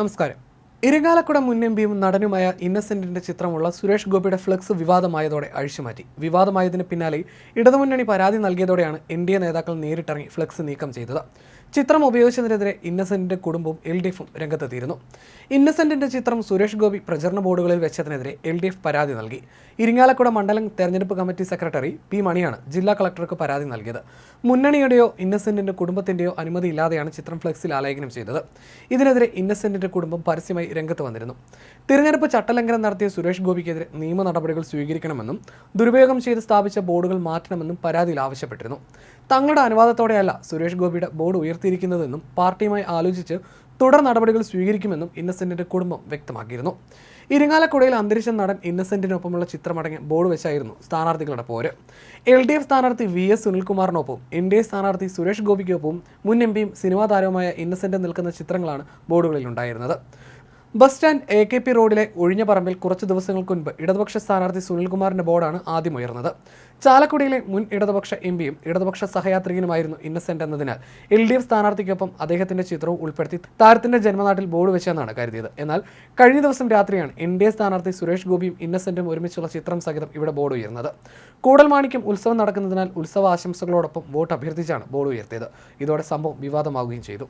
നമസ്കാരം. ഇരങ്ങാലക്കുട മുൻ എം പിയും നടനുമായ ഇന്നസെന്റിന്റെ ചിത്രമുള്ള സുരേഷ് ഗോപിയുടെ ഫ്ലക്സ് വിവാദമായതോടെ അഴിച്ചുമാറ്റി. വിവാദമായതിന് പിന്നാലെ ഇടതുമുന്നണി പരാതി നൽകിയതോടെയാണ് എൻ ഡി എ നേതാക്കൾ നേരിട്ടിറങ്ങി ഫ്ലക്സ് നീക്കം ചെയ്തത്. ചിത്രം ഉപയോഗിച്ചതിനെതിരെ ഇന്നസെന്റിന്റെ കുടുംബവും എൽ ഡി എഫും രംഗത്തെത്തിയിരുന്നു. ഇന്നസെന്റിന്റെ ചിത്രം സുരേഷ് ഗോപി പ്രചരണ ബോർഡുകളിൽ വെച്ചതിനെതിരെ എൽ ഡി എഫ് പരാതി നൽകി. ഇരിങ്ങാലക്കുട മണ്ഡലം തെരഞ്ഞെടുപ്പ് കമ്മിറ്റി സെക്രട്ടറി പി മണിയാണ് ജില്ലാ കളക്ടർക്ക് പരാതി നൽകിയത്. മുന്നണിയുടെയോ ഇന്നസെന്റിന്റെ കുടുംബത്തിന്റെയോ അനുമതിയില്ലാതെയാണ് ചിത്രം ഫ്ലെക്സിൽ ആലേഖനം ചെയ്തത്. ഇതിനെതിരെ ഇന്നസെന്റിന്റെ കുടുംബം പരസ്യമായി രംഗത്ത് വന്നിരുന്നു. തിരഞ്ഞെടുപ്പ് ചട്ടലംഘനം നടത്തിയ സുരേഷ് ഗോപിക്കെതിരെ നിയമ നടപടികൾ സ്വീകരിക്കണമെന്നും ദുരുപയോഗം ചെയ്ത് സ്ഥാപിച്ച ബോർഡുകൾ മാറ്റണമെന്നും പരാതിയിൽ ആവശ്യപ്പെട്ടിരുന്നു. തങ്ങളുടെ അനുവാദത്തോടെയല്ല സുരേഷ് ഗോപിയുടെ ബോർഡ് ഉയർത്തിയിരിക്കുന്നതെന്നും പാർട്ടിയുമായി ആലോചിച്ച് തുടർ നടപടികൾ സ്വീകരിക്കുമെന്നും ഇന്നസെന്റിന്റെ കുടുംബം വ്യക്തമാക്കിയിരുന്നു. ഇരിങ്ങാലക്കുടയിൽ അന്തരിച്ച നടൻ ഇന്നസെന്റിനൊപ്പമുള്ള ചിത്രമടങ്ങിയ ബോർഡ് വെച്ചായിരുന്നു സ്ഥാനാർത്ഥികളുടെ പോര്. എൽ ഡി എഫ് സ്ഥാനാർത്ഥി വി എസ് സുനിൽകുമാറിനൊപ്പം എൻ ഡി എ സ്ഥാനാർത്ഥി സുരേഷ് ഗോപിക്കൊപ്പം മുൻ എം പിയും സിനിമാ താരവുമായ ഇന്നസെന്റ് നിൽക്കുന്ന ചിത്രങ്ങളാണ് ബോർഡുകളിൽ ഉണ്ടായിരുന്നത് bus stand A K P റോഡിലെ ഒഴിഞ്ഞ പറമ്പിൽ കുറച്ച് ദിവസങ്ങൾക്ക് മുൻപ് ഇടതുപക്ഷ സ്ഥാനാർത്ഥി സുനിൽകുമാറിന്റെ ബോർഡാണ് ആദ്യം ഉയർന്നത്. ചാലക്കുടിയിലെ മുൻ ഇടതുപക്ഷ എം പിയും ഇടതുപക്ഷ സഹയാത്രികനുമായിരുന്നു ഇന്നസെന്റ് എന്നതിനാൽ എൽ ഡി എഫ് സ്ഥാനാർത്ഥിക്കൊപ്പം അദ്ദേഹത്തിന്റെ ചിത്രവും ഉൾപ്പെടുത്തി താരത്തിന്റെ ജന്മനാട്ടിൽ ബോർഡ് വെച്ചെന്നാണ് കരുതിയത്. എന്നാൽ കഴിഞ്ഞ ദിവസം രാത്രിയാണ് എൻ ഡി എ സ്ഥാനാർത്ഥി സുരേഷ് ഗോപിയും ഇന്നസെന്റും ഒരുമിച്ചുള്ള ചിത്രം സഹിതം ഇവിടെ ബോർഡ് ഉയർന്നത്. കൂടൽമാണിക്യം ഉത്സവം നടക്കുന്നതിനാൽ ഉത്സവ ആശംസകളോടൊപ്പം വോട്ട് അഭ്യർത്ഥിച്ചാണ് ബോർഡ് ഉയർത്തിയത്. ഇതോടെ സംഭവം വിവാദമാവുകയും ചെയ്തു.